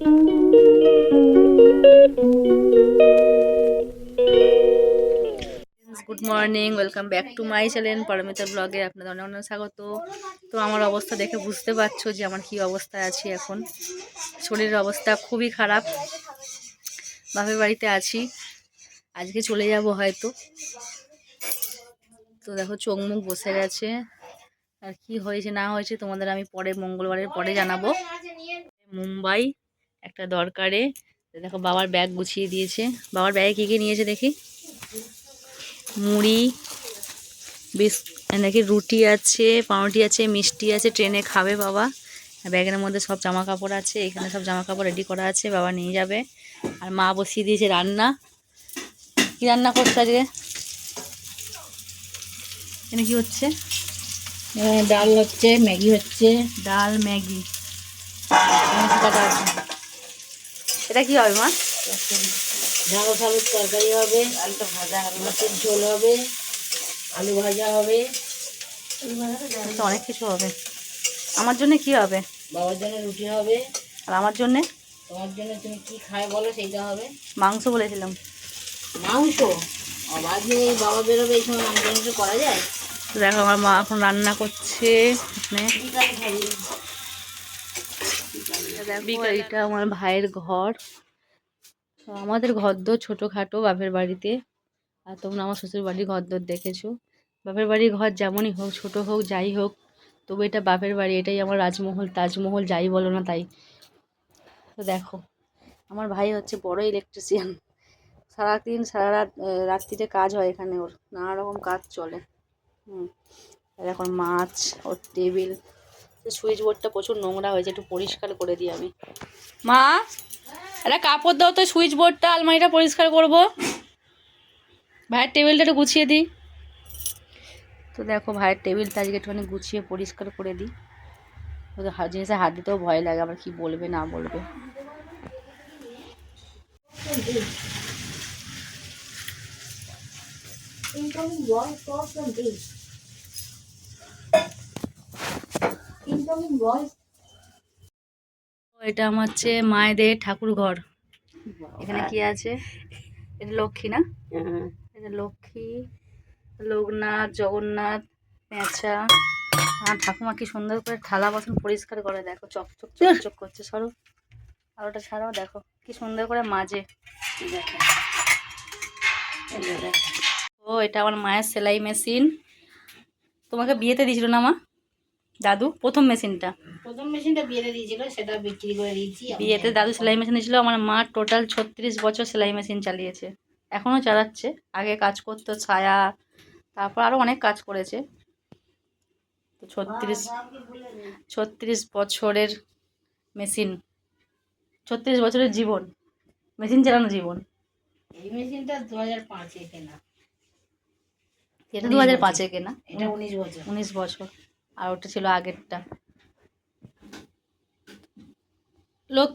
Good morning welcome back to my channel Paramita ব্লগে আপনাদের অনেক অনেক স্বাগত। তো আমার অবস্থা দেখে বুঝতে পারছ যে আমার কি অবস্থায় আছি এখন। শরীরের অবস্থা খুবই খারাপ। বাপের বাড়িতে আছি। আজকে চলে যাব হয়তো। তো দেখো চোখ মুখ বসে গেছে। আর কি হয়েছে না হয়েছে তোমাদের আমি পরে, মঙ্গলবারের পরে জানাব। মুম্বাই। একটা দরকারে। দেখো বাবার ব্যাগ গুছিয়ে দিয়েছে। বাবার ব্যাগে কী কী নিয়েছে দেখি? মুড়ি বিস নাকি রুটি আছে পাউরুটি আছে মিষ্টি আছে ট্রেনে খাবে বাবা। ব্যাগের মধ্যে সব জামা কাপড় আছে এখানে সব জামা কাপড় রেডি করা আছে বাবা নিয়ে যাবে। আর মা বসিয়ে দিয়েছে রান্না। কি রান্না করছে আজকে? এখানে কি হচ্ছে? ডাল হচ্ছে ম্যাগি হচ্ছে। ডাল ম্যাগি। এটা কি হবে মা? ঢাকা সাবুত তরকারি হবে আলুটা ভাজা হবে মাছের ঝোল হবে আলু ভাজা হবে। তো অনেক কিছু হবে। আমার জন্য কি হবে? বাবার জন্য রুটি হবে। আর আমার জন্যে? তোমার জন্য তুমি কি খায় বলো সেইটা হবে। মাংস বলেছিলাম। মাংস? আবার যে বাবা বেরোবে এই সময় মাংস করা যায়? তো দেখো আমার মা এখন রান্না করছে। দেখো এটা আমার ভাইয়ের ঘর। তো আমাদের ঘরদোর ছোটোখাটো বাপের বাড়িতে। আর তোমরা আমার শ্বশুর বাড়ির ঘরদোর দেখেছ। বাপের বাড়ির ঘর যেমনই হোক, ছোট হোক, যাই হোক, তবু এটা বাপের বাড়ি, এটাই আমার রাজমহল। তাজমহল যাই বলো না তাই। তো দেখো, আমার ভাই হচ্ছে বড় ইলেকট্রিশিয়ান সারাদিন সারা রাত রাত্রিতে কাজ হয় এখানে ওর। নানা রকম কাজ চলে। হুম এখন মাছ, ওর টেবিল সুইচ বোর্ডটা প্রচুর নোংরা হয়েছে একটু পরিষ্কার করে দিই আমি। মা একটা কাপড় দাও তো সুইচ বোর্ডটা আলমারিটা পরিষ্কার করব। ভাইয়ের টেবিলটা একটু গুছিয়ে দিই। তো দেখো ভাইয়ের টেবিলটা আজকে একটুখানি গুছিয়ে পরিষ্কার করে দিই। ওদের হাত জিনিসে হাত দিতেও ভয় লাগে আবার কি বলবে না বলবে। এটা আমার হচ্ছে মায়েদের ঠাকুর ঘর। এখানে কি আছে? এটা লক্ষ্মী না? এটা লক্ষ্মী লোকনাথ জগন্নাথ পেঁচা আর ঠাকুমা কি সুন্দর করে থালা বাসন পরিষ্কার করে দেখো চকচক চকচক করছে। সরো আর ওটা ছাড়াও দেখো কি সুন্দর করে মাজে। দেখো। ও এটা আমার মায়ের সেলাই মেশিন। তোমাকে বিয়েতে দিয়েছিল না মা? দাদু প্রথম মেশিনটা। প্রথম মেশিনটা বিয়েতে দিয়েছিল সেটা বিক্রি করে দিয়েছি বিয়েতে দাদু সেলাই মেশিন দিয়েছিল আমার মা টোটাল ছত্রিশ বছর সেলাই মেশিন চালিয়েছে। এখনও চালাচ্ছে আগে কাজ করতো ছায়া তারপর আরও অনেক কাজ করেছে। তো ছত্রিশ ছত্রিশ বছরের মেশিন ছত্রিশ বছরের জীবন মেশিন চালানো জীবন। এই মেশিনটা দু হাজার পাঁচে কেনা। এটা দু হাজার পাঁচে কেনা? এটা উনিশ বছর। উনিশ বছর। আর ওটা ছিল আগেরটা। লোক